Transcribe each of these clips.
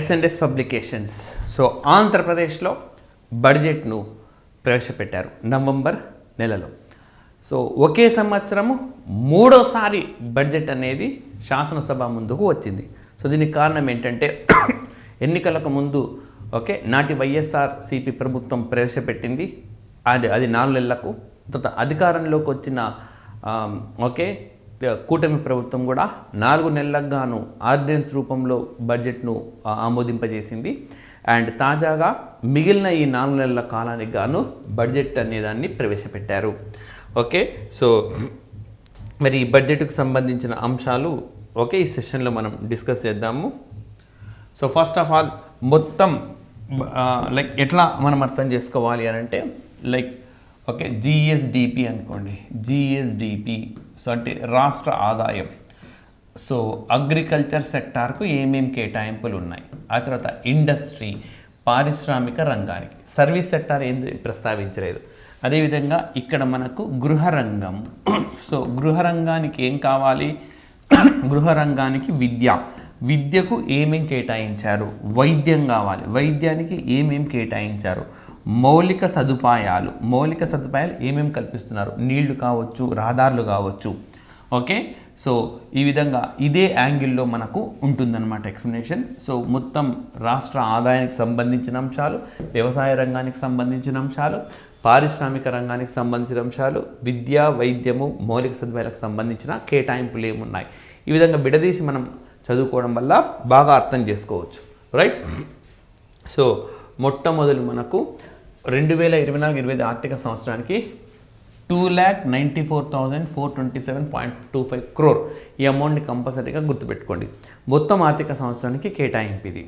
SNS publications so ఆంధ్రప్రదేశ్లో బడ్జెట్ను ప్రవేశపెట్టారు నవంబర్ నెలలో. సో ఒకే సంవత్సరము మూడోసారి బడ్జెట్ అనేది శాసనసభ ముందుకు వచ్చింది. సో దీనికి కారణం ఏంటంటే ఎన్నికలకు ముందు ఓకే నాటి వైఎస్ఆర్ సిపి ప్రభుత్వం ప్రవేశపెట్టింది. అది అది నాలుగు నెలలకు తర్వాత అధికారంలోకి వచ్చిన ఓకే కూటమి ప్రభుత్వం కూడా నాలుగు నెలలకు గాను ఆర్డినెన్స్ రూపంలో బడ్జెట్ను ఆమోదింపజేసింది. అండ్ తాజాగా మిగిలిన ఈ నాలుగు నెలల కాలానికి గాను బడ్జెట్ అనేదాన్ని ప్రవేశపెట్టారు. ఓకే సో మరి ఈ బడ్జెట్కు సంబంధించిన అంశాలు ఓకే ఈ సెషన్లో మనం డిస్కస్ చేద్దాము. సో ఫస్ట్ ఆఫ్ ఆల్ మొత్తం లైక్ ఎట్లా మనం అర్థం చేసుకోవాలి అని అంటే లైక్ ఓకే జిఎస్డిపి అనుకోండి. జిఎస్డిపి సో అంటే రాష్ట్ర ఆదాయం. సో అగ్రికల్చర్ సెక్టార్కు ఏమేం కేటాయింపులు ఉన్నాయి? ఆ తర్వాత ఇండస్ట్రీ పారిశ్రామిక రంగానికి. సర్వీస్ సెక్టార్ ఏం ప్రస్తావించలేదు. అదేవిధంగా ఇక్కడ మనకు గృహ రంగం సో గృహ రంగానికి ఏం కావాలి? గృహరంగానికి విద్య. విద్యకు ఏమేం కేటాయించారు? వైద్యం కావాలి. వైద్యానికి ఏమేం కేటాయించారు? మౌలిక సదుపాయాలు మౌలిక సదుపాయాలు ఏమేమి కల్పిస్తున్నారు? నీళ్ళు కావచ్చు రహదారులు కావచ్చు. ఓకే? సో ఈ విధంగా ఇదే యాంగిల్లో మనకు ఉంటుందన్నమాట ఎక్స్ప్లెనేషన్. సో మొత్తం రాష్ట్ర ఆదాయానికి సంబంధించిన అంశాలు వ్యవసాయ రంగానికి సంబంధించిన అంశాలు పారిశ్రామిక రంగానికి సంబంధించిన అంశాలు విద్య వైద్యము మౌలిక సదుపాయాలకు సంబంధించిన కేటాయింపులు ఏమున్నాయి? ఈ విధంగా విడదీసి మనం చదువుకోవడం వల్ల బాగా అర్థం చేసుకోవచ్చు. రైట్? సో మొట్టమొదలు మనకు రెండు వేల ఇరవై నాలుగు ఇరవై ఐదు ఆర్థిక సంవత్సరానికి two lakh ninety four thousand four twenty seven point two five crore ఈ అమౌంట్ని కంపల్సరీగా గుర్తుపెట్టుకోండి. మొత్తం ఆర్థిక సంవత్సరానికి కేటాయింపు ఇది.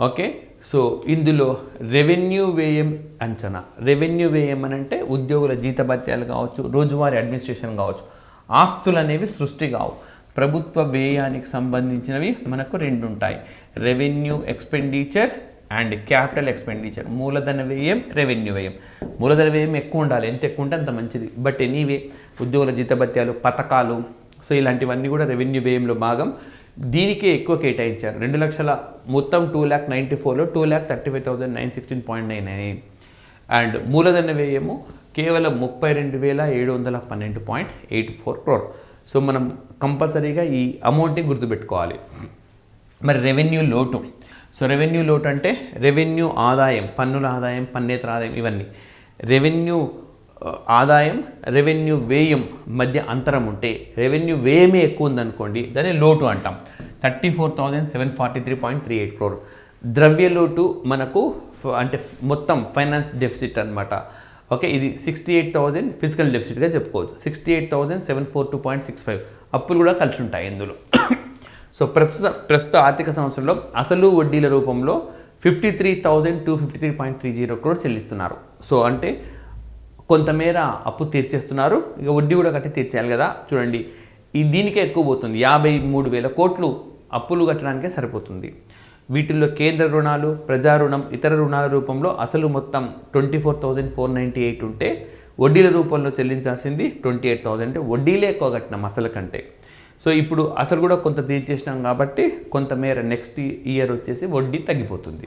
ఓకే? సో ఇందులో రెవెన్యూ వ్యయం అంచనా. రెవెన్యూ వ్యయం అని అంటే ఉద్యోగుల జీతభత్యాలు కావచ్చు రోజువారీ అడ్మినిస్ట్రేషన్ కావచ్చు ఆస్తులు అనేవి సృష్టి కావు. ప్రభుత్వ వ్యయానికి సంబంధించినవి మనకు రెండు ఉంటాయి revenue expenditure and capital expenditure మూలధన వ్యయం రెవెన్యూ వ్యయం. మూలధన వ్యయం ఎక్కువ ఉండాలి. ఎంత ఎక్కువ ఉంటే అంత మంచిది. బట్ ఎనీవే ఉద్యోగుల జీతభత్యాలు పథకాలు సో ఇలాంటివన్నీ కూడా రెవెన్యూ వ్యయంలో భాగం. దీనికే ఎక్కువ కేటాయించారు. రెండు లక్షల మొత్తం టూ ల్యాక్ నైంటీ ఫోర్లో two lakh thirty five thousand nine sixteen point nine nine. And మూలధన వ్యయము కేవలం ముప్పై రెండు వేల ఏడు వందల పన్నెండు point eight four crore so మనం కంపల్సరీగా ఈ అమౌంట్ని గుర్తుపెట్టుకోవాలి. మరి రెవెన్యూ లోటు. సో రెవెన్యూ లోటు అంటే రెవెన్యూ ఆదాయం పన్నుల ఆదాయం పన్నేతర ఆదాయం ఇవన్నీ. రెవెన్యూ uh, ఆదాయం రెవెన్యూ వ్యయం మధ్య అంతరం ఉంటే రెవెన్యూ వ్యయమే ఎక్కువ ఉందనుకోండి దాన్ని లోటు అంటాం. Thirty four thousand seven forty three point three eight crore ద్రవ్య లోటు మనకు అంటే మొత్తం ఫైనాన్స్ డెఫిసిట్ అనమాట ఓకే ఇది సిక్స్టీ ఎయిట్ థౌజండ్ ఫిజికల్ డెఫిసిట్గా చెప్పుకోవచ్చు. Sixty eight thousand seven four two point six five. అప్పులు కూడా కలిసి ఉంటాయి ఇందులో. సో ప్రస్తుత ప్రస్తుత ఆర్థిక సంవత్సరంలో అసలు వడ్డీల రూపంలో fifty three thousand two fifty three point three zero crore చెల్లిస్తున్నారు. సో అంటే కొంతమేర అప్పు తీర్చేస్తున్నారు. ఇక వడ్డీ కూడా కట్టి తీర్చేయాలి కదా. చూడండి ఈ దీనికే ఎక్కువ పోతుంది. యాభై మూడు వేల కోట్లు అప్పులు కట్టడానికే సరిపోతుంది. వీటిల్లో కేంద్ర రుణాలు ప్రజా రుణం ఇతర రుణాల రూపంలో అసలు మొత్తం twenty four thousand four ninety eight ఉంటే వడ్డీల రూపంలో చెల్లించాల్సింది ట్వంటీ ఎయిట్ థౌజండ్ వడ్డీలే ఎక్కువ కట్టినాం అసలు కంటే. సో ఇప్పుడు అసలు కూడా కొంత తీర్చేసినాం కాబట్టి కొంతమేర నెక్స్ట్ ఇయర్ వచ్చేసి వడ్డీ తగ్గిపోతుంది.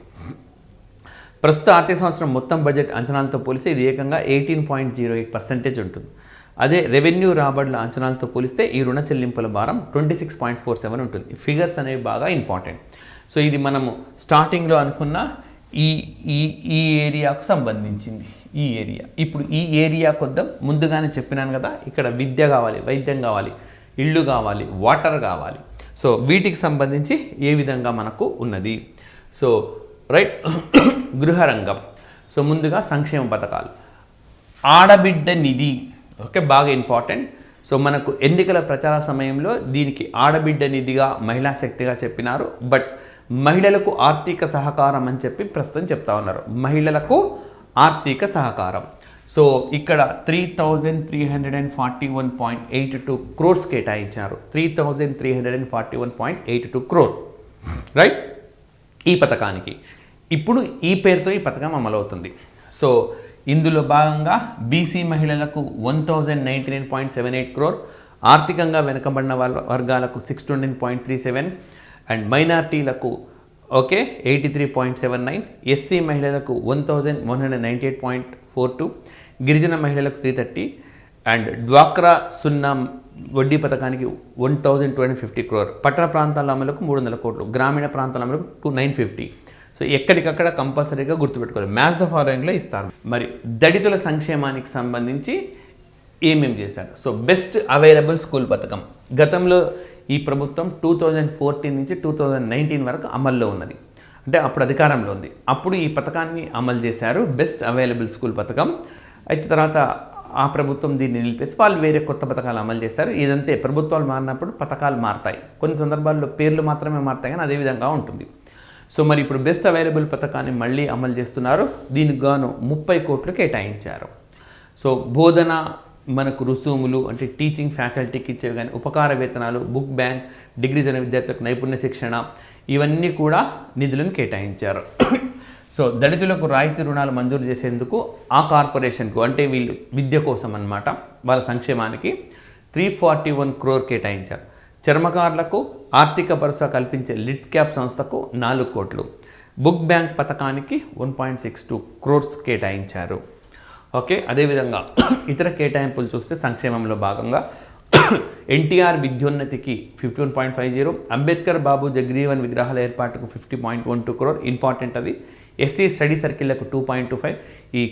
ప్రస్తుత ఆర్థిక సంవత్సరం మొత్తం బడ్జెట్ అంచనాలతో పోలిస్తే ఇది ఏకంగా eighteen point zero eight percentage ఉంటుంది. అదే రెవెన్యూ రాబడుల అంచనాలతో పోలిస్తే ఈ రుణ చెల్లింపుల భారం twenty six point four seven ఉంటుంది. ఫిగర్స్ అనేవి బాగా ఇంపార్టెంట్ సో ఇది మనము స్టార్టింగ్లో అనుకున్న ఈ ఈ ఈ ఏరియాకు సంబంధించింది. ఈ ఏరియా ఇప్పుడు ఈ ఏరియా కొద్దాం ముందుగానే చెప్పినాను కదా ఇక్కడ విద్య కావాలి వైద్యం కావాలి. ఇళ్ళు కావాలి వాటర్ కావాలి. సో వీటికి సంబంధించి ఏ విధంగా మనకు ఉన్నది? So right గృహరంగం. సో ముందుగా సంక్షేమ పథకాలు. ఆడబిడ్డ నిధి ఓకే బాగా ఇంపార్టెంట్. సో మనకు ఎన్నికల ప్రచార సమయంలో దీనికి ఆడబిడ్డ నిధిగా మహిళా శక్తిగా చెప్పినారు. బట్ మహిళలకు ఆర్థిక సహకారం అని చెప్పి ప్రస్తుతం చెప్తా ఉన్నారు. మహిళలకు ఆర్థిక సహకారం. సో ఇక్కడ three thousand three hundred and forty one point eight two crores కేటాయించారు. Three thousand three hundred and forty one point eight two crore right ఈ పథకానికి. ఇప్పుడు ఈ పేరుతో ఈ పథకం అమలవుతుంది. సో ఇందులో భాగంగా బీసీ మహిళలకు one thousand ninety nine point seven eight crore ఆర్థికంగా వెనుకబడిన వర్గాలకు six twenty point three seven and మైనార్టీలకు okay eighty three point seven nine SC మహిళలకు one thousand one hundred ninety eight point four two గిరిజన మహిళలకు three thirty and డ్వాక్రా సున్నా వడ్డీ పథకానికి one thousand two hundred fifty crore. పట్టణ ప్రాంతాల అమలుకు మూడు వందల కోట్లు. గ్రామీణ ప్రాంతాల అమలుకు టూ నైన్ ఫిఫ్టీ. సో ఎక్కడికక్కడ కంపల్సరీగా గుర్తుపెట్టుకోవాలి. మ్యాథ్స్ ద ఫాలోయింగ్లో ఇస్తారు. మరి దళితుల సంక్షేమానికి సంబంధించి ఏమేమి చేశారు? సో బెస్ట్ అవైలబుల్ స్కూల్ పథకం. గతంలో ఈ ప్రభుత్వం టూ థౌజండ్ ఫోర్టీన్ నుంచి టూ థౌజండ్ నైన్టీన్ వరకు అమల్లో ఉన్నది. అంటే అప్పుడు అధికారంలో ఉంది. అప్పుడు ఈ పథకాన్ని అమలు చేశారు బెస్ట్ అవైలబుల్ స్కూల్ పథకం. అయితే తర్వాత ఆ ప్రభుత్వం దీన్ని నిలిపేసి వాళ్ళు వేరే కొత్త పథకాలు అమలు చేశారు. ఇదంతే ప్రభుత్వాలు మారినప్పుడు పథకాలు మారుతాయి. కొన్ని సందర్భాల్లో పేర్లు మాత్రమే మారుతాయి కానీ అదే విధంగా ఉంటుంది. సో మరి ఇప్పుడు బెస్ట్ అవైలబుల్ పథకాన్ని మళ్ళీ అమలు చేస్తున్నారు. దీనికి గాను ముప్పై కోట్లు కేటాయించారు. సో బోధన మనకు రుసుములు అంటే టీచింగ్ ఫ్యాకల్టీకి ఇచ్చేవి కానీ ఉపకార వేతనాలు బుక్ బ్యాంక్ డిగ్రీ చదివిన విద్యార్థులకు నైపుణ్య శిక్షణ ఇవన్నీ కూడా నిధులను కేటాయించారు. సో దళితులకు రాయితీ రుణాలు మంజూరు చేసేందుకు ఆ కార్పొరేషన్కు అంటే వీళ్ళు విద్య కోసం అన్నమాట వాళ్ళ సంక్షేమానికి త్రీ ఫార్టీ వన్ క్రోర్ కేటాయించారు. చర్మకారులకు ఆర్థిక భరోసా కల్పించే లిట్ క్యాప్ సంస్థకు నాలుగు కోట్లు. బుక్ బ్యాంక్ పథకానికి one point six two crores కేటాయించారు. ఓకే అదేవిధంగా ఇతర కేటాయింపులు చూస్తే సంక్షేమంలో భాగంగా NTR విద్యోన్నతికి fifty one point five zero Ambedkar Babu Jagjivan విగ్రహాల ఏర్పాటుకు fifty point one two crore important అది. ఎస్సీ స్టడీ సర్కిళ్ళకు టూ పాయింట్ టూ ఫైవ్ ఈ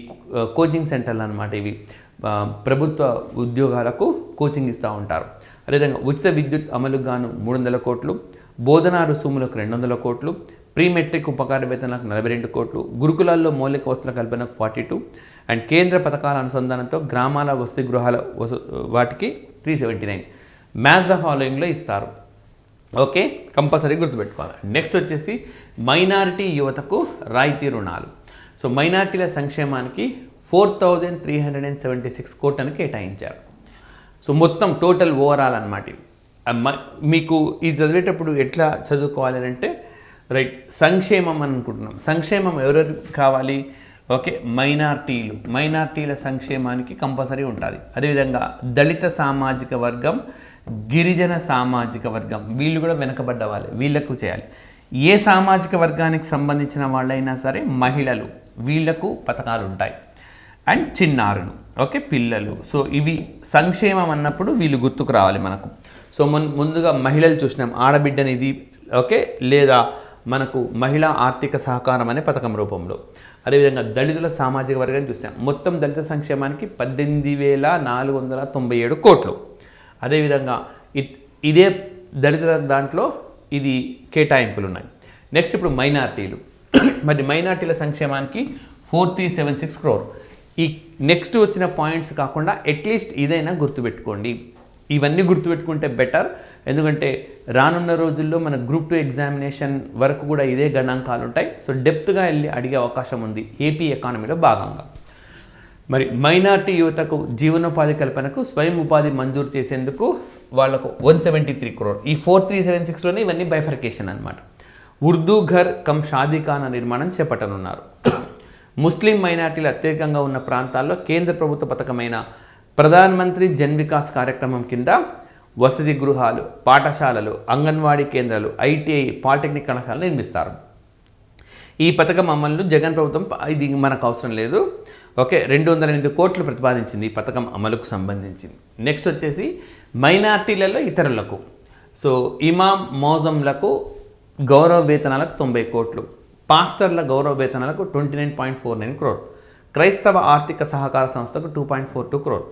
కోచింగ్ సెంటర్లు అనమాట ఇవి. ప్రభుత్వ ఉద్యోగాలకు కోచింగ్ ఇస్తూ ఉంటారు. అదేవిధంగా ఉచిత విద్యుత్ అమలుకు గాను మూడు వందల కోట్లు బోధనా రుసుములకు రెండు వందల కోట్లు ప్రీ మెట్రిక్ ఉపకార వేతనాలకు నలభై రెండు కోట్లు గురుకులాల్లో మౌలిక వసతుల కల్పనకు ఫార్టీ టూ అండ్ కేంద్ర పథకాల అనుసంధానంతో గ్రామాల వసతి గృహాల వస వాటికి three seventy nine maths the ఫాలోయింగ్లో ఇస్తారు. ఓకే? కంపల్సరీ గుర్తుపెట్టుకోవాలి. నెక్స్ట్ వచ్చేసి మైనారిటీ యువతకు రాయితీ రుణాలు. సో మైనారిటీల సంక్షేమానికి four thousand three hundred and seventy six కోట్లను కేటాయించారు. సో మొత్తం టోటల్ ఓవరాల్ అనమాట మీకు ఇది చదివేటప్పుడు ఎట్లా చదువుకోవాలి అంటే రైట్ సంక్షేమం అని అనుకుంటున్నాం. సంక్షేమం ఎవరెవరు కావాలి? ఓకే మైనార్టీలు. మైనార్టీల సంక్షేమానికి కంపల్సరీ ఉంటుంది. అదేవిధంగా దళిత సామాజిక వర్గం గిరిజన సామాజిక వర్గం వీళ్ళు కూడా వెనకబడ్డ వాళ్ళే వీళ్ళకు చేయాలి. ఏ సామాజిక వర్గానికి సంబంధించిన వాళ్ళైనా సరే మహిళలు వీళ్ళకు పథకాలు ఉంటాయి అండ్ చిన్నారులు ఓకే పిల్లలు. సో ఇవి సంక్షేమం అన్నప్పుడు వీళ్ళు గుర్తుకు రావాలి మనకు. సో మున్ ముందుగా మహిళలు చూసినాం ఆడబిడ్డనిది ఓకే లేదా మనకు మహిళా ఆర్థిక సహకారం అనే పథకం రూపంలో. అదేవిధంగా దళితుల సామాజిక వర్గాన్ని చూసాం మొత్తం దళిత సంక్షేమానికి పద్దెనిమిది వేల నాలుగు వందల తొంభై ఏడు కోట్లు. అదేవిధంగా ఇదే దళితుల దాంట్లో ఇది కేటాయింపులు ఉన్నాయి నెక్స్ట్ ఇప్పుడు మైనార్టీలు. మరి మైనార్టీల సంక్షేమానికి four three seven six crore ఈ నెక్స్ట్ వచ్చిన పాయింట్స్ కాకుండా అట్లీస్ట్ ఇదైనా గుర్తుపెట్టుకోండి. ఇవన్నీ గుర్తుపెట్టుకుంటే బెటర్ ఎందుకంటే రానున్న రోజుల్లో మన గ్రూప్ టూ ఎగ్జామినేషన్ వరకు కూడా ఇదే గణాంకాలు ఉంటాయి. సో డెప్త్గా వెళ్ళి అడిగే అవకాశం ఉంది ఏపీ ఎకానమీలో భాగంగా. మరి మైనార్టీ యువతకు జీవనోపాధి కల్పనకు స్వయం ఉపాధి మంజూరు చేసేందుకు వాళ్ళకు వన్ సెవెంటీ త్రీ క్రోర్ ఈ ఫోర్ త్రీ సెవెన్ సిక్స్లోనే ఇవన్నీ బైఫర్కేషన్ అనమాట ఉర్దూ ఘర్ కమ్ షాదీఖానా నిర్మాణం చేపట్టనున్నారు. ముస్లిం మైనార్టీలు అత్యధికంగా ఉన్న ప్రాంతాల్లో కేంద్ర ప్రభుత్వ పథకమైన ప్రధాన్ మంత్రి జన్ వికాస్ కార్యక్రమం కింద వసతి గృహాలు పాఠశాలలు అంగన్వాడీ కేంద్రాలు ఐటీఐ పాలిటెక్నిక్ కళాశాలలు నిర్మిస్తారు. ఈ పథకం అమలును జగన్ ప్రభుత్వం ఇది మనకు అవసరం లేదు. ఓకే రెండు వందల ఎనిమిది కోట్లు ప్రతిపాదించింది ఈ పథకం అమలుకు సంబంధించింది. నెక్స్ట్ వచ్చేసి మైనార్టీలలో ఇతరులకు. సో ఇమాం మోజంలకు గౌరవ వేతనాలకు తొంభై కోట్లు. పాస్టర్ల గౌరవ వేతనాలకు twenty nine point four nine crore. క్రైస్తవ ఆర్థిక సహకార సంస్థకు two point four two crore.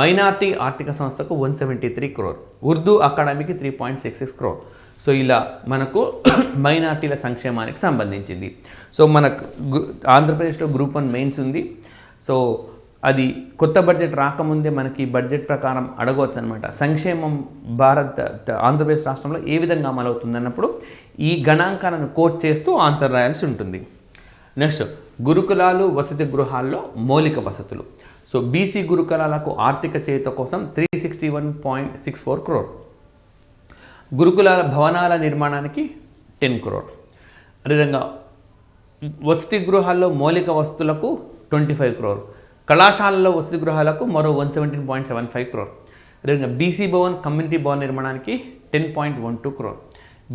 Minority ఆర్థిక సంస్థకు one seventy three crore. Urdu అకాడమీకి three point six six crore. So ఇలా మనకు మైనార్టీల సంక్షేమానికి సంబంధించింది. సో మనకు ఆంధ్రప్రదేశ్లో గ్రూప్ వన్ మెయిన్స్ ఉంది. సో అది కొత్త బడ్జెట్ రాకముందే మనకి ఈ బడ్జెట్ ప్రకారం అడగవచ్చు అనమాట సంక్షేమం భారత్ ఆంధ్రప్రదేశ్ రాష్ట్రంలో ఏ విధంగా అమలవుతుంది అన్నప్పుడు ఈ గణాంకాలను కోట్ చేస్తూ ఆన్సర్ రాయాల్సి ఉంటుంది. నెక్స్ట్ గురుకులాలు వసతి గృహాల్లో మౌలిక వసతులు. సో బీసీ గురుకులాలకు ఆర్థిక చేత కోసం three sixty one point six four crore. గురుకులాల భవనాల నిర్మాణానికి టెన్ క్రోర్. అదేవిధంగా వసతి గృహాల్లో మౌలిక వస్తువులకు ట్వంటీ ఫైవ్ క్రోర్. కళాశాలలో వసతి గృహాలకు మరో one seventeen point seven five crore. అదేవిధంగా బీసీ భవన్ కమ్యూనిటీ భవన్ నిర్మాణానికి ten point one two crore.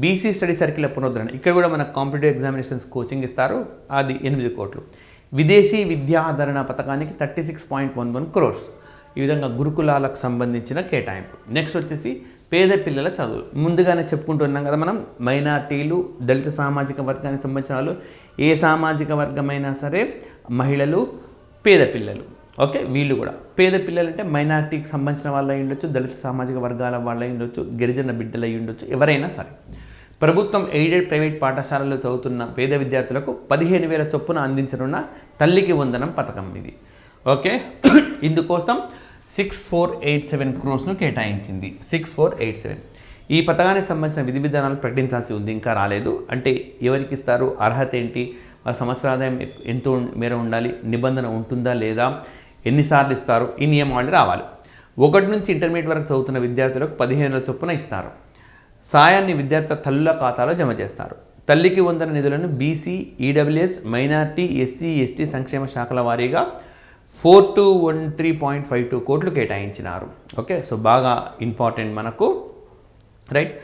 BC study circle పునరుద్ధరణ. ఇక్కడ కూడా మనకు కాంపిటేటివ్ ఎగ్జామినేషన్స్ కోచింగ్ ఇస్తారు. అది ఎనిమిది కోట్లు. విదేశీ విద్యాధరణ పథకానికి thirty six point one one crores. ఈ విధంగా గురుకులాలకు సంబంధించిన కేటాయింపు. నెక్స్ట్ వచ్చేసి పేద పిల్లల చదువు ముందుగానే చెప్పుకుంటున్నాం కదా మనం మైనార్టీలు దళిత సామాజిక వర్గానికి సంబంధించిన వాళ్ళు ఏ సామాజిక వర్గమైనా సరే మహిళలు పేద పిల్లలు. ఓకే? వీళ్ళు కూడా. పేద పిల్లలు అంటే మైనార్టీకి సంబంధించిన వాళ్ళు అయి ఉండొచ్చు దళిత సామాజిక వర్గాల వాళ్ళు అయి ఉండొచ్చు గిరిజన బిడ్డలు అయి ఉండొచ్చు ఎవరైనా సరే. ప్రభుత్వం ఎయిడెడ్ ప్రైవేట్ పాఠశాలలో చదువుతున్న పేద విద్యార్థులకు పదిహేను వేల చొప్పున అందించనున్న తల్లికి వందనం పథకం ఇది. ఓకే? ఇందుకోసం సిక్స్ ఫోర్ ఎయిట్ సెవెన్ క్రోర్స్ను కేటాయించింది. Six four eight seven. ఈ పథకానికి సంబంధించిన విధి విధానాలు ప్రకటించాల్సి ఉంది ఇంకా రాలేదు. అంటే ఎవరికి ఇస్తారు? అర్హత ఏంటి? ఆ సంవత్సర ఆదాయం ఎంత మేర ఉండాలి నిబంధన ఉంటుందా లేదా ఎన్నిసార్లు ఇస్తారు ఈ నియమావళి రావాలి. ఒకటి నుంచి ఇంటర్మీడియట్ వరకు చదువుతున్న విద్యార్థులకు పదిహేను చొప్పున ఇస్తారు. సాయాన్ని విద్యార్థుల తల్లుల ఖాతాలో జమ చేస్తారు. తల్లికి వందన నిధులను BC EWS minority SC ST సంక్షేమ శాఖల వారీగా four two one three point five two కోట్లు కేటాయించినారు. ఓకే సో బాగా ఇంపార్టెంట్ మనకు రైట్?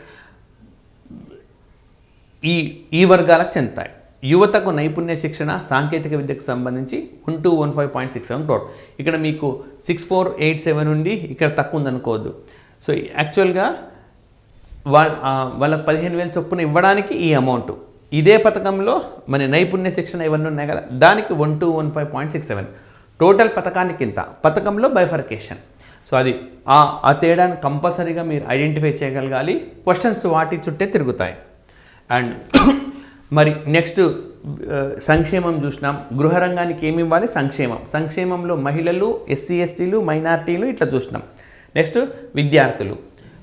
ఈ ఈ వర్గాలకు చెందుతాయి. యువతకు నైపుణ్య శిక్షణ సాంకేతిక విద్యకు సంబంధించి one two one five point six seven crore. ఇక్కడ మీకు సిక్స్ ఫోర్ ఎయిట్ సెవెన్ ఉండి ఇక్కడ తక్కువ ఉందనుకోవద్దు సో యాక్చువల్గా వాళ్ళ వాళ్ళకి పదిహేను వేల చొప్పున ఇవ్వడానికి ఈ అమౌంట్. ఇదే పథకంలో మన నైపుణ్య శిక్షణ ఇవన్నీ ఉన్నాయి కదా దానికి one two one five point six seven. Total పథకానికి ఇంత. పథకంలో బైఫర్కేషన్. సో అది ఆ ఆ తేడాను కంపల్సరీగా మీరు ఐడెంటిఫై చేయగలగాలి. క్వశ్చన్స్ వాటి చుట్టే తిరుగుతాయి. అండ్ మరి నెక్స్ట్ సంక్షేమం చూసినాం. గృహ రంగానికి ఏమి ఇవ్వాలి? సంక్షేమం. సంక్షేమంలో మహిళలు ఎస్సీ ఎస్టీలు మైనార్టీలు ఇట్లా చూసినాం. నెక్స్ట్ విద్యార్థులు.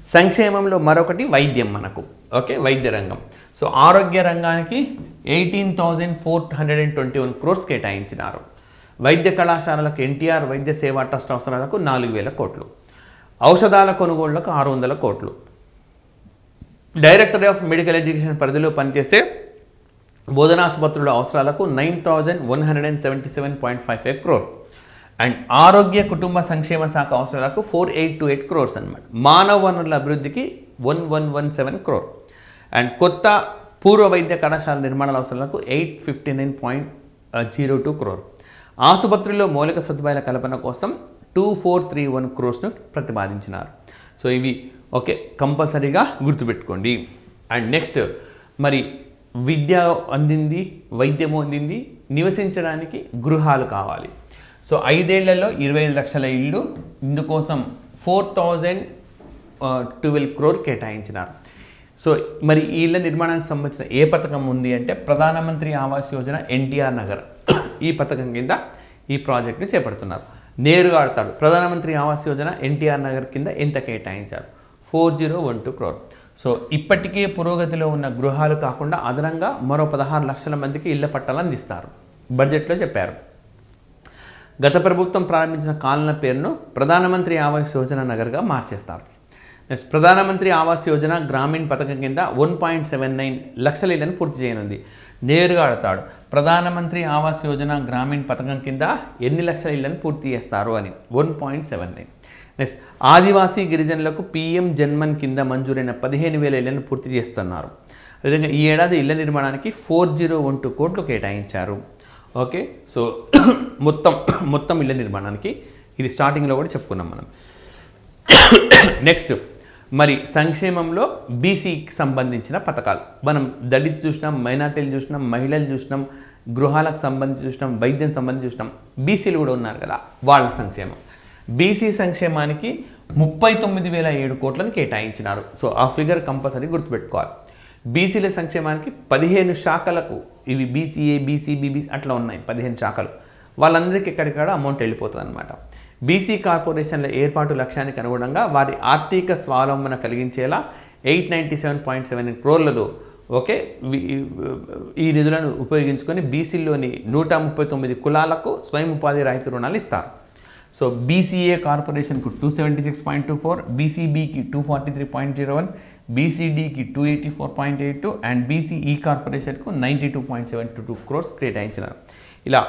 సంక్షేమంలో మరొకటి వైద్యం మనకు. ఓకే? వైద్య రంగం. సో ఆరోగ్య రంగానికి eighteen thousand four hundred and twenty one crores కేటాయించినారు. వైద్య కళాశాలలకు ఎన్టీఆర్ వైద్య సేవా ట్రస్ట్ అవసరాలకు నాలుగు వేల కోట్లు. ఔషధాల కొనుగోళ్ళకు ఆరు వందల కోట్లు. డైరెక్టర్ ఆఫ్ మెడికల్ ఎడ్యుకేషన్ పరిధిలో పనిచేసే బోధనాసుపత్రుల అవసరాలకు nine thousand one hundred and seventy seven point five five crore. And ఆరోగ్య కుటుంబ సంక్షేమ శాఖ అవసరాలకు four eight two eight crores అనమాట మానవ వనరుల అభివృద్ధికి one one one seven crore. And కొత్త పూర్వ వైద్య కళాశాల నిర్మాణాల అవసరాలకు eight fifty nine point zero two crore. ఆసుపత్రిలో మౌలిక సదుపాయాల కల్పన కోసం టూ ఫోర్ త్రీ వన్ క్రోర్స్ను ప్రతిపాదించినారు. సో ఇవి ఓకే కంపల్సరీగా గుర్తుపెట్టుకోండి. అండ్ నెక్స్ట్ మరి విద్య అందింది వైద్యము అందింది నివసించడానికి గృహాలు కావాలి. సో ఐదేళ్ళలో ఇరవై ఐదు లక్షల ఇళ్ళు ఇందుకోసం ఫోర్ థౌజండ్ ట్వెల్వ్ క్రోర్ కేటాయించినారు. సో మరి ఈ ఇళ్ళ నిర్మాణానికి సంబంధించిన ఏ పథకం ఉంది అంటే ప్రధానమంత్రి ఆవాస్ యోజన ఎన్టీఆర్ నగర్. ఈ పథకం కింద ఈ ప్రాజెక్ట్ని చేపడుతున్నారు. నేరుగా ఆడతాడు ప్రధానమంత్రి ఆవాస్ యోజన ఎన్టీఆర్ నగర్ కింద ఎంత కేటాయించారు? Four zero one two crore. So ఇప్పటికే పురోగతిలో ఉన్న గృహాలు కాకుండా అదనంగా మరో పదహారు లక్షల మందికి ఇళ్ళ పట్టాలు అందిస్తారు బడ్జెట్లో చెప్పారు. గత ప్రభుత్వం ప్రారంభించిన కాలన పేరును ప్రధానమంత్రి ఆవాస్ యోజన నగర్గా మార్చేస్తారు. నెక్స్ట్ ప్రధానమంత్రి ఆవాస్ యోజన గ్రామీణ పథకం కింద వన్ పాయింట్ సెవెన్ నైన్ లక్షల ఇళ్ళను పూర్తి చేయనుంది. నేరుగా అడతాడు ప్రధానమంత్రి ఆవాస్ యోజన గ్రామీణ పథకం కింద ఎన్ని లక్షల ఇళ్ళను పూర్తి చేస్తారు అని? One point seven nine. Next ఆదివాసీ గిరిజనులకు పీఎం జన్మన్ కింద మంజూరైన పదిహేను వేల ఇళ్ళను పూర్తి చేస్తున్నారు. అదేవిధంగా ఈ ఏడాది ఇళ్ళ నిర్మాణానికి ఫోర్ జీరో వన్ టూ కోట్లు కేటాయించారు. ఓకే సో మొత్తం మొత్తం ఇళ్ళ నిర్మాణానికి ఇది స్టార్టింగ్లో కూడా చెప్పుకున్నాం మనం. నెక్స్ట్ మరి సంక్షేమంలో బీసీకి సంబంధించిన పథకాలు. మనం దళిత్ చూసినాం మైనార్టీలు చూసినాం మహిళలు చూసినాం గృహాలకు సంబంధించి చూసినాం వైద్యం సంబంధించి చూసినాం బీసీలు కూడా ఉన్నారు కదా వాళ్ళ సంక్షేమం. బీసీ సంక్షేమానికి ముప్పై తొమ్మిది వేల ఏడు కోట్లను కేటాయించినారు. సో ఆ ఫిగర్ కంపల్సరీ గుర్తుపెట్టుకోవాలి. బీసీల సంక్షేమానికి పదిహేను శాఖలకు ఇవి బీసీఏ బీసీ బీబీ అట్లా ఉన్నాయి పదిహేను శాఖలు. వాళ్ళందరికీ ఎక్కడికాడ అమౌంట్ వెళ్ళిపోతుంది అనమాట బీసీ కార్పొరేషన్ల ఏర్పాటు లక్ష్యానికి అనుగుణంగా వారి ఆర్థిక స్వావలంబన కలిగించేలా eight ninety seven point seven క్రోర్లలో okay ఈ నిధులను ఉపయోగించుకొని బీసీలోని నూట ముప్పై తొమ్మిది కులాలకు స్వయం ఉపాధి రాయితీ రుణాలు ఇస్తారు. So BCA కార్పొరేషన్కు two seventy six point two four బీసీబీకి two forty three point zero one బీసీడీకి two eighty four point eight two and BCE కార్పొరేషన్కు ninety two point seven two two crores కేటాయించినారు ఇలా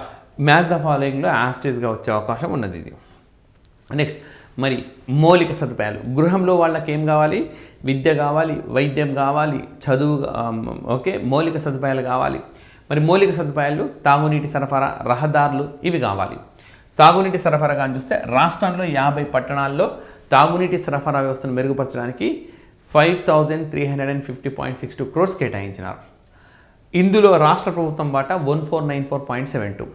మ్యాచ్ ద ఫాలోయింగ్లో యాస్టేజ్గా వచ్చే అవకాశం ఉన్నది ఇది. Next మరి మౌలిక సదుపాయాలు. గృహంలో వాళ్ళకి ఏం కావాలి? విద్య కావాలి వైద్యం కావాలి చదువు ఓకే మౌలిక సదుపాయాలు కావాలి. మరి మౌలిక సదుపాయాలు తాగునీటి సరఫరా రహదారులు ఇవి కావాలి. తాగునీటి సరఫరా కానీ చూస్తే రాష్ట్రంలో యాభై పట్టణాల్లో తాగునీటి సరఫరా వ్యవస్థను మెరుగుపరచడానికి five thousand three hundred and fifty point six two crores కేటాయించినారు. ఇందులో రాష్ట్ర ప్రభుత్వం వాటా one four nine four point seven two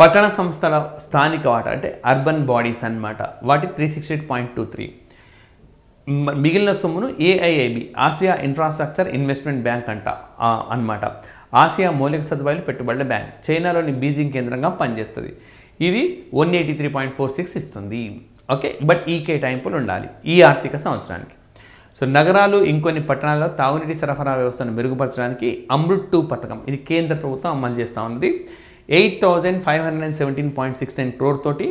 పట్టణ సంస్థల స్థానిక వాటా అంటే అర్బన్ బాడీస్ అన్నమాట. వాటి three sixty eight point two three మిగిలిన సొమ్మును AIIB Asia infrastructure investment bank అంట అనమాట అన్నమాట. ఆసియా మౌలిక సదుపాయాలు పెట్టుబడుల బ్యాంక్ చైనాలోని బీజింగ్ కేంద్రంగా పనిచేస్తుంది. ఇది one eighty three point four six ఇస్తుంది ఓకే బట్ ఈ కేటాయింపులు ఉండాలి. ఈ ఆర్థిక సంవత్సరానికి. సో నగరాలు ఇంకొన్ని పట్టణాల్లో తాగునీటి సరఫరా వ్యవస్థను మెరుగుపరచడానికి అమృత్ టూ పథకం ఇది కేంద్ర ప్రభుత్వం అమలు చేస్తూ ఉన్నది. Eight thousand five hundred and seventeen point six nine crore తోటి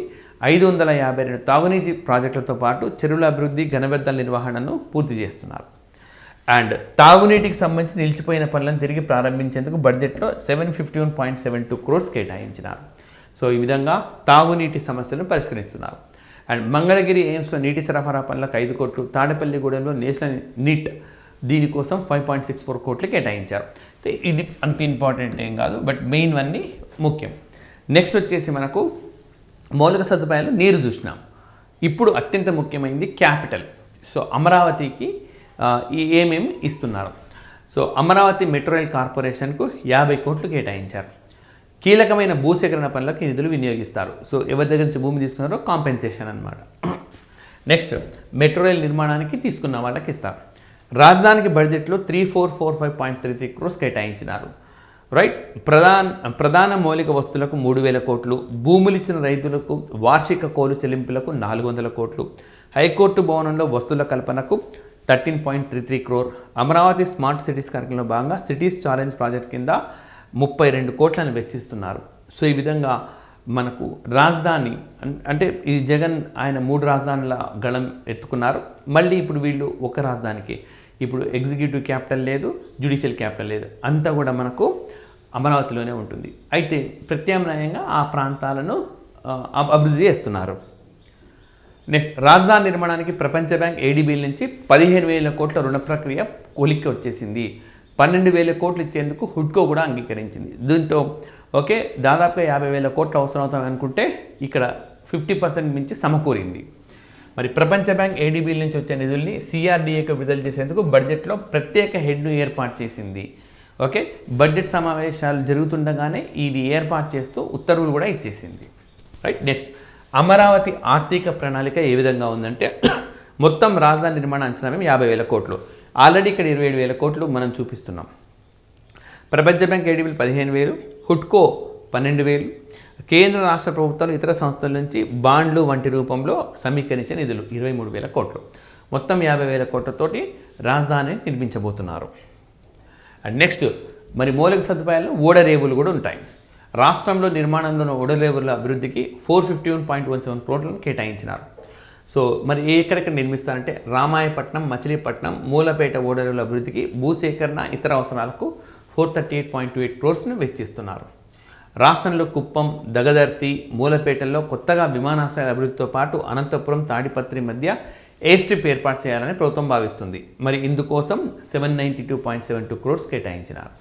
ఐదు వందల యాభై రెండు తాగునీటి ప్రాజెక్టులతో పాటు చెరువుల అభివృద్ధి ఘనవ్యర్థాల నిర్వహణను పూర్తి చేస్తున్నారు. అండ్ తాగునీటికి సంబంధించి నిలిచిపోయిన పనులను తిరిగి ప్రారంభించేందుకు బడ్జెట్లో seven fifty one point seven two crores కేటాయించినారు. So ఈ విధంగా తాగునీటి సమస్యలను పరిష్కరిస్తున్నారు. అండ్ మంగళగిరి ఎయిమ్స్లో నీటి సరఫరా పనులకు ఐదు కోట్లు తాడపల్లిగూడెంలో నేషనల్ నీట్ దీనికోసం ఫైవ్ పాయింట్ సిక్స్ ఫోర్ కోట్లు కేటాయించారు. అయితే ఇది అంత ఇంపార్టెంట్ ఏం కాదు బట్ మెయిన్ అన్నీ ముఖ్యం. నెక్స్ట్ వచ్చేసి మనకు మౌలిక సదుపాయాలు నీరు చూసినాం. ఇప్పుడు అత్యంత ముఖ్యమైనది క్యాపిటల్. సో అమరావతికి ఏమేమి ఇస్తున్నారు? సో అమరావతి మెట్రో రైల్ కార్పొరేషన్కు యాభై కోట్లు కేటాయించారు. కీలకమైన భూసేకరణ పనులకు నిధులు వినియోగిస్తారు. సో ఎవరి దగ్గర నుంచి భూమి తీసుకున్నారో కాంపెన్సేషన్ అనమాట నెక్స్ట్ మెట్రో రైల్ నిర్మాణానికి తీసుకున్న వాళ్ళకి ఇస్తారు. రాజధానికి బడ్జెట్లో three four four five point three three crores కేటాయించినారు. Right ప్రధాన ప్రధాన మౌలిక వస్తువులకు మూడు వేల కోట్లు భూములు ఇచ్చిన రైతులకు వార్షిక కోలు చెల్లింపులకు నాలుగు వందల కోట్లు హైకోర్టు భవనంలో వస్తువుల కల్పనకు thirteen point three three crore Amaravati smart cities కార్యక్రమంలో భాగంగా సిటీస్ ఛాలెంజ్ ప్రాజెక్ట్ కింద ముప్పై రెండు కోట్లను వెచ్చిస్తున్నారు. సో ఈ విధంగా మనకు రాజధాని అంటే ఈ జగన్ ఆయన మూడు రాజధానుల గళం ఎత్తుకున్నారు. మళ్ళీ ఇప్పుడు వీళ్ళు ఒక రాజధానికి. ఇప్పుడు ఎగ్జిక్యూటివ్ క్యాపిటల్ లేదు జ్యుడిషియల్ క్యాపిటల్ లేదు. అంతా కూడా మనకు అమరావతిలోనే ఉంటుంది. అయితే ప్రత్యామ్నాయంగా ఆ ప్రాంతాలను అభివృద్ధి చేస్తున్నారు. నెక్స్ట్ రాజధాని నిర్మాణానికి ప్రపంచ బ్యాంక్ ఏడీబీల నుంచి పదిహేను వేల కోట్ల రుణ ప్రక్రియ కొలిక్కి వచ్చేసింది. పన్నెండు వేల కోట్లు ఇచ్చేందుకు హుడ్కో కూడా అంగీకరించింది. దీంతో ఓకే దాదాపుగా యాభై వేల కోట్లు అవసరం అవుతాం అనుకుంటే ఇక్కడ ఫిఫ్టీ పర్సెంట్ మించి సమకూరింది. మరి ప్రపంచ బ్యాంక్ ఏడీబీల నుంచి వచ్చే నిధుల్ని సిఆర్డీఏకి విడుదల చేసేందుకు బడ్జెట్లో ప్రత్యేక హెడ్ను ఏర్పాటు చేసింది. ఓకే బడ్జెట్ సమావేశాలు జరుగుతుండగానే ఇది ఏర్పాటు చేస్తూ ఉత్తర్వులు కూడా ఇచ్చేసింది. Right next. అమరావతి ఆర్థిక ప్రణాళిక ఏ విధంగా ఉందంటే మొత్తం రాజధాని నిర్మాణ అంచనా యాభై వేల కోట్లు. ఆల్రెడీ ఇక్కడ ఇరవై ఏడు వేల కోట్లు మనం చూపిస్తున్నాం. ప్రపంచ బ్యాంక్ ఏడీబీలు పదిహేను వేలు హుడ్కో పన్నెండు వేలు కేంద్ర రాష్ట్ర ప్రభుత్వాలు ఇతర సంస్థల నుంచి బాండ్లు వంటి రూపంలో సమీకరించే నిధులు ఇరవై మూడు వేల కోట్లు. మొత్తం యాభై వేల కోట్లతోటి రాజధానిని నిర్మించబోతున్నారు. అండ్ నెక్స్ట్ మరి మౌలిక సదుపాయాల్లో ఓడరేవులు కూడా ఉంటాయి. రాష్ట్రంలో నిర్మాణంలో ఉన్న ఓడరేవుల అభివృద్ధికి four fifty one point one seven కోట్లను కేటాయించినారు. సో మరి ఎక్కడెక్కడ నిర్మిస్తారంటే రామాయపట్నం మచిలీపట్నం మూలపేట ఓడరుల అభివృద్ధికి భూసేకరణ ఇతర అవసరాలకు four thirty eight point two eight క్రోర్స్ను వెచ్చిస్తున్నారు. రాష్ట్రంలో కుప్పం దగదర్తి మూలపేటల్లో కొత్తగా విమానాశ్రయాల అభివృద్ధితో పాటు అనంతపురం తాడిపత్రి మధ్య ఎయిర్ స్ట్రిప్ ఏర్పాటు చేయాలని ప్రభుత్వం భావిస్తుంది. మరి ఇందుకోసం seven ninety two point seven two crores కేటాయించినారు.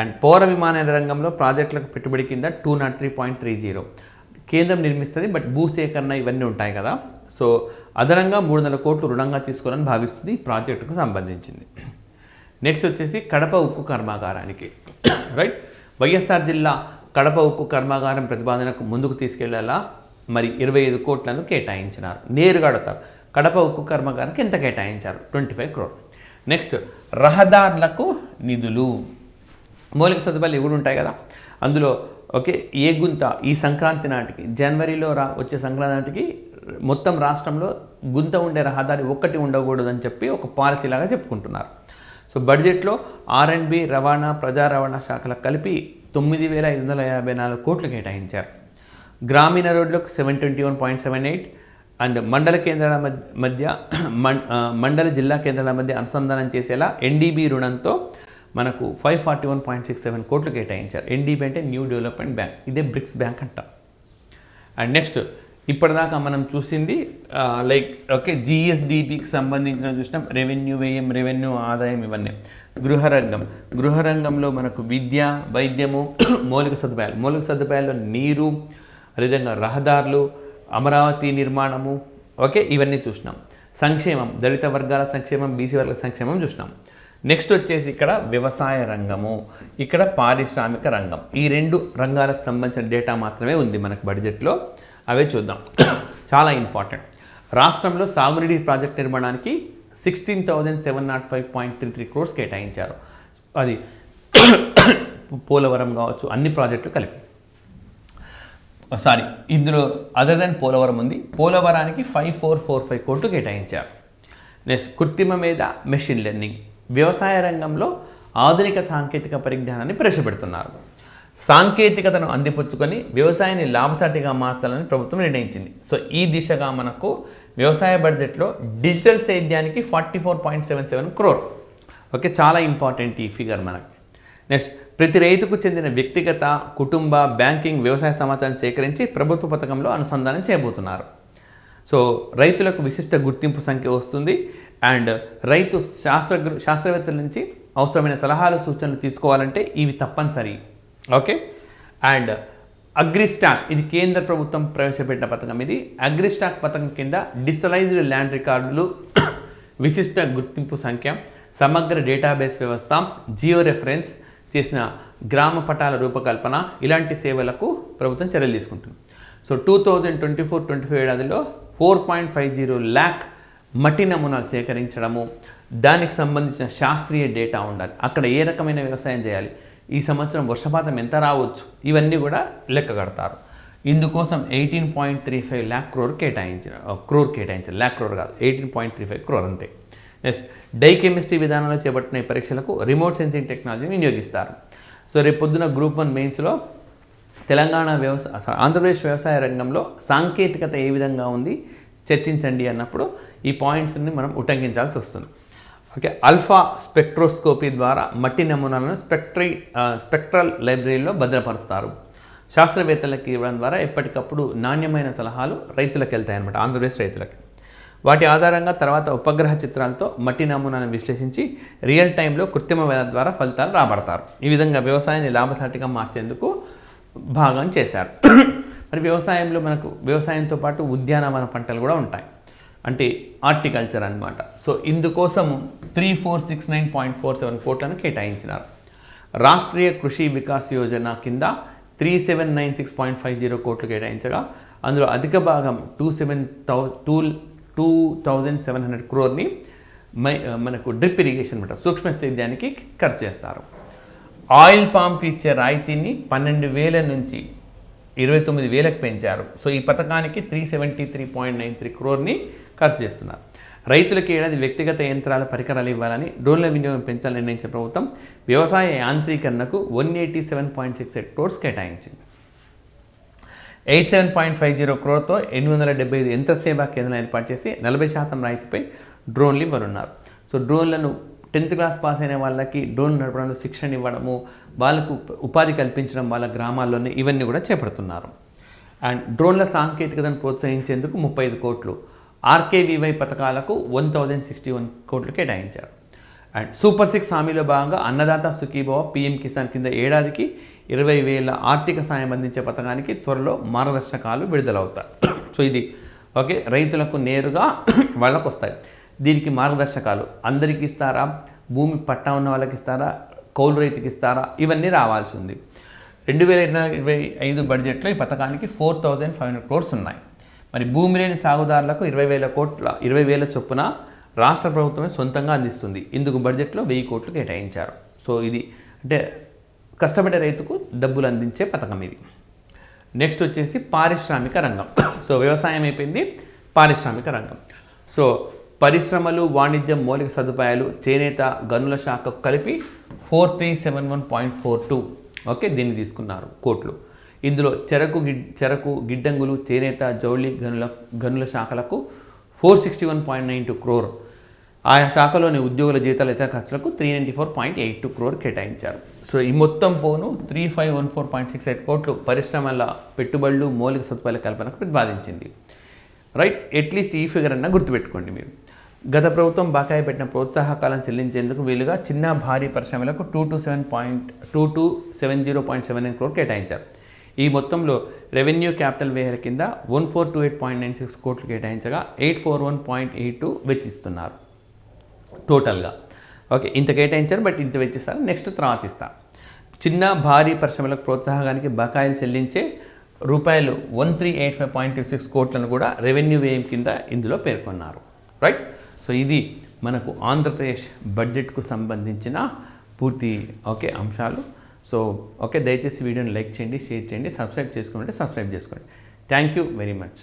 And పౌర విమానయాన రంగంలో ప్రాజెక్టులకు పెట్టుబడి కింద two nought three point three zero. కేంద్రం నిర్మిస్తుంది బట్ భూసేకరణ ఇవన్నీ ఉంటాయి కదా. సో అదనంగా మూడు వందల కోట్లు రుణంగా తీసుకోవాలని భావిస్తుంది ఈ ప్రాజెక్టుకు సంబంధించింది. నెక్స్ట్ వచ్చేసి కడప ఉక్కు కర్మాగారానికి. రైట్? వైఎస్ఆర్ జిల్లా కడప ఉక్కు కర్మాగారం ప్రతిపాదనకు ముందుకు తీసుకెళ్ళేలా? మరి ఇరవై ఐదు కోట్లను కేటాయించినారు. నేరుగా అడతారు కడప ఉక్కు కర్మాగారానికి ఎంత కేటాయించారు? Twenty five crore. నెక్స్ట్ రహదారులకు నిధులు. మౌలిక సదుపాయాలు ఇవి కూడా ఉంటాయి కదా. అందులో ఓకే ఏ గుంత ఈ సంక్రాంతి నాటికి జనవరిలో రా వచ్చే సంక్రాంతి నాటికి మొత్తం రాష్ట్రంలో గుంత ఉండే రహదారి ఒక్కటి ఉండకూడదని చెప్పి ఒక పాలసీ లాగా చెప్పుకుంటున్నారు. సో బడ్జెట్లో ఆర్ఎండ్బి రవాణా ప్రజా రవాణా శాఖలకు కలిపి తొమ్మిది వేల ఐదు వందల యాభై నాలుగు కోట్లు కేటాయించారు. గ్రామీణ రోడ్లకు seven twenty one point seven eight and మండల కేంద్రాల మధ్య మధ్య మండల జిల్లా కేంద్రాల మధ్య అనుసంధానం చేసేలా ఎన్డీబీ రుణంతో మనకు five forty one point six seven కోట్లు కేటాయించారు. ఎన్డీబీ అంటే న్యూ డెవలప్మెంట్ బ్యాంక్ ఇదే బ్రిక్స్ బ్యాంక్ అంట. అండ్ నెక్స్ట్ ఇప్పటిదాకా మనం చూసింది లైక్ ఓకే జిఎస్డిపికి సంబంధించిన చూసినాం. రెవెన్యూ వ్యయం రెవెన్యూ ఆదాయం ఇవన్నీ. గృహరంగం. గృహరంగంలో మనకు విద్య వైద్యము మౌలిక సదుపాయాలు. మౌలిక సదుపాయాల్లో నీరు అదేవిధంగా రహదారులు అమరావతి నిర్మాణము ఓకే ఇవన్నీ చూసినాం. సంక్షేమం. దళిత వర్గాల సంక్షేమం బీసీ వర్గాల సంక్షేమం చూసినాం. నెక్స్ట్ వచ్చేసి ఇక్కడ వ్యవసాయ రంగము. ఇక్కడ పారిశ్రామిక రంగం. ఈ రెండు రంగాలకు సంబంధించిన డేటా మాత్రమే ఉంది మనకు బడ్జెట్లో అవే చూద్దాం. చాలా ఇంపార్టెంట్ రాష్ట్రంలో సాగునీటి ప్రాజెక్ట్ నిర్మాణానికి sixteen thousand seven nought five point three three crores కేటాయించారు. అది పోలవరం కావచ్చు అన్ని ప్రాజెక్టులు కలిపి. సారీ ఇందులో అదర్ దెన్ పోలవరం ఉంది. పోలవరానికి ఫైవ్ ఫోర్ ఫోర్ ఫైవ్ కోట్లు కేటాయించారు. నెక్స్ట్ కృత్రిమ మీద మెషిన్ లెర్నింగ్ వ్యవసాయ రంగంలో ఆధునిక సాంకేతిక పరిజ్ఞానాన్ని ప్రవేశపెడుతున్నారు. సాంకేతికతను అందిపుచ్చుకొని వ్యవసాయాన్ని లాభసాటిగా మార్చాలని ప్రభుత్వం నిర్ణయించింది. సో ఈ దిశగా మనకు వ్యవసాయ బడ్జెట్లో డిజిటల్ సేద్యానికి forty four point seven seven crore. Okay చాలా ఇంపార్టెంట్ ఈ ఫిగర్ మనకు. నెక్స్ట్ ప్రతి రైతుకు చెందిన వ్యక్తిగత కుటుంబ బ్యాంకింగ్ వ్యవసాయ సమాచారాన్ని సేకరించి ప్రభుత్వ పథకంలో అనుసంధానం చేయబోతున్నారు. సో రైతులకు విశిష్ట గుర్తింపు సంఖ్య వస్తుంది. అండ్ రైతు శాస్త్ర శాస్త్రవేత్తల నుంచి అవసరమైన సలహాలు సూచనలు తీసుకోవాలంటే ఇవి తప్పనిసరి. ఓకే? అండ్ అగ్రిస్టాక్ ఇది కేంద్ర ప్రభుత్వం ప్రవేశపెట్టిన పథకం ఇది. అగ్రిస్టాక్ పథకం కింద డిజిటలైజ్డ్ ల్యాండ్ రికార్డులు విశిష్ట గుర్తింపు సంఖ్య సమగ్ర డేటాబేస్ వ్యవస్థ జియో రెఫరెన్స్ చేసిన గ్రామ పటాల రూపకల్పన ఇలాంటి సేవలకు ప్రభుత్వం చర్యలు తీసుకుంటుంది. So two thousand twenty four twenty five ఏడాదిలో four point five zero lakh మట్టి నమూనాలు సేకరించడము దానికి సంబంధించిన శాస్త్రీయ డేటా ఉండాలి. అక్కడ ఏ రకమైన వ్యవసాయం చేయాలి? ఈ సంవత్సరం వర్షపాతం ఎంత రావచ్చు? ఇవన్నీ కూడా లెక్క కడతారు. ఇందుకోసం eighteen point three five lakh crore కేటాయించిన క్రోర్ కేటాయించారు. ల్యాక్ క్రోర్ కాదు eighteen point three five crore అంతే. నెక్స్ట్ డై కెమిస్ట్రీ విధానంలో చేపట్టిన ఈ పరీక్షలకు రిమోట్ సెన్సింగ్ టెక్నాలజీని వినియోగిస్తారు. సో రేపు పొద్దున గ్రూప్ వన్ మెయిన్స్లో తెలంగాణ వ్యవసాయ ఆంధ్రప్రదేశ్ వ్యవసాయ రంగంలో సాంకేతికత ఏ విధంగా ఉంది? చర్చించండి అన్నప్పుడు ఈ పాయింట్స్ని మనం ఉటంకించాల్సి వస్తుంది. ఓకే అల్ఫా స్పెక్ట్రోస్కోపీ ద్వారా మట్టి నమూనాలను స్పెక్ట్రీ స్పెక్ట్రల్ లైబ్రరీలో భద్రపరుస్తారు. శాస్త్రవేత్తలకు ఇవ్వడం ద్వారా ఎప్పటికప్పుడు నాణ్యమైన సలహాలు రైతులకు వెళ్తాయి అన్నమాట ఆంధ్రప్రదేశ్ రైతులకి. వాటి ఆధారంగా తర్వాత ఉపగ్రహ చిత్రాలతో మట్టి నమూనాను విశ్లేషించి రియల్ టైంలో కృత్రిమ వేద ద్వారా ఫలితాలు రాబడతారు. ఈ విధంగా వ్యవసాయాన్ని లాభసాటిగా మార్చేందుకు భాగం చేశారు. మరి వ్యవసాయంలో మనకు వ్యవసాయంతో పాటు ఉద్యానవన పంటలు కూడా ఉంటాయి. అంటే ఆర్టికల్చర్ అనమాట సో ఇందుకోసం three four six nine point four seven కోట్లను కేటాయించినారు. రాష్ట్రీయ కృషి వికాస్ యోజన కింద three seven nine six point five zero కోట్లు కేటాయించగా అందులో అధిక భాగం two seven thou two two thousand seven hundred క్రోర్ని మై మనకు డ్రిప్ ఇరిగేషన్ అనమాట సూక్ష్మ సేద్యానికి ఖర్చు చేస్తారు. ఆయిల్ పాంప్ ఇచ్చే రాయితీని పన్నెండు వేల నుంచి ఇరవై తొమ్మిది వేలకు పెంచారు. సో ఈ పథకానికి three seventy three point nine three క్రోర్ని ఖర్చు చేస్తున్నారు. రైతులకు ఏడాది వ్యక్తిగత యంత్రాల పరికరాలు ఇవ్వాలని డ్రోన్ల వినియోగం పెంచాలని నిర్ణయించిన ప్రభుత్వం వ్యవసాయ యాంత్రీకరణకు one eighty seven point six eight crores కేటాయించింది. Eight seven point five zero క్రోర్తో ఎనిమిది వందల డెబ్బై ఐదు యంత్ర సేవా కేంద్రాలు ఏర్పాటు చేసి నలభై శాతం రాయితీపై డ్రోన్లు ఇవ్వనున్నారు. సో డ్రోన్లను టెన్త్ క్లాస్ పాస్ అయిన వాళ్ళకి డ్రోన్ నడపడంలో శిక్షణ ఇవ్వడము వాళ్ళకు ఉపాధి కల్పించడం వాళ్ళ గ్రామాల్లోనే ఇవన్నీ కూడా చేపడుతున్నారు. అండ్ డ్రోన్ల సాంకేతికతను ప్రోత్సహించేందుకు ముప్పై ఐదు కోట్లు ఆర్కేవీవై పథకాలకు వన్ థౌజండ్ సిక్స్టీ వన్ కోట్లు కేటాయించారు. అండ్ సూపర్ సిక్స్ హామీలో భాగంగా అన్నదాత సుఖీభావ పీఎం కిసాన్ కింద ఏడాదికి ఇరవై వేల ఆర్థిక సాయం అందించే పథకానికి త్వరలో మార్గదర్శకాలు విడుదలవుతాయి. సో ఇది ఓకే రైతులకు నేరుగా వాళ్ళకు వస్తాయి దీనికి మార్గదర్శకాలు. అందరికీ ఇస్తారా? భూమి పట్టా ఉన్న వాళ్ళకి ఇస్తారా? కౌలు రైతుకి ఇస్తారా? ఇవన్నీ రావాల్సి ఉంది. రెండు వేల ఇరవై ఇరవై ఐదు బడ్జెట్లో ఈ పథకానికి four thousand five hundred crores ఉన్నాయి. మరి భూమి లేని సాగుదారులకు ఇరవై వేల కోట్ల ఇరవై వేల చొప్పున రాష్ట్ర ప్రభుత్వమే సొంతంగా అందిస్తుంది. ఇందుకు బడ్జెట్లో వెయ్యి కోట్లు కేటాయించారు. సో ఇది అంటే కష్టపడే రైతుకు డబ్బులు అందించే పథకం ఇది. నెక్స్ట్ వచ్చేసి పారిశ్రామిక రంగం. సో వ్యవసాయం అయిపోయింది. పారిశ్రామిక రంగం. సో పరిశ్రమలు వాణిజ్యం మౌలిక సదుపాయాలు చేనేత గనుల శాఖకు కలిపి four three seven one point four two. Okay దీన్ని తీసుకున్నారు కోట్లు. ఇందులో చెరకు గిడ్ చెరకు గిడ్డంగులు చేనేత జౌళి గనుల గనుల శాఖలకు four sixty one point nine two crore. ఆయా శాఖలోని ఉద్యోగుల జీతాల ఇతర ఖర్చులకు three ninety four point eight two crore కేటాయించారు. సో ఈ మొత్తం పోను three five one four point six eight కోట్లు పరిశ్రమల పెట్టుబడులు మౌలిక సదుపాయాల కల్పనకు ప్రతిపాదించింది. రైట్ అట్లీస్ట్ ఈ ఫిగర్ అన్న గుర్తుపెట్టుకోండి మీరు. గత ప్రభుత్వం బకాయి పెట్టిన ప్రోత్సాహకాలను చెల్లించేందుకు వీలుగా చిన్న భారీ పరిశ్రమలకు two two seven point two two seven zero point seven nine crore కేటాయించారు. ఈ మొత్తంలో రెవెన్యూ క్యాపిటల్ వ్యయాల కింద one four two eight point nine six కోట్లు కేటాయించగా eight four one point eight two వెచ్చిస్తున్నారు టోటల్గా. ఓకే ఇంత కేటాయించారు బట్ ఇంత వెచ్చిస్తారు నెక్స్ట్ తర్వాత ఇస్తాను చిన్న భారీ పరిశ్రమలకు ప్రోత్సాహకానికి బకాయిలు చెల్లించే రూపాయలు one three eight five point two six కోట్లను కూడా రెవెన్యూ వ్యయం కింద ఇందులో పేర్కొన్నారు. రైట్? సో ఇది మనకు ఆంధ్రప్రదేశ్ బడ్జెట్కు సంబంధించిన పూర్తి ఓకే అంశాలు. సో ఓకే దయచేసి వీడియోని లైక్ చేయండి షేర్ చేయండి సబ్స్క్రైబ్ చేసుకోండి సబ్స్క్రైబ్ చేసుకోండి. Thank you very much.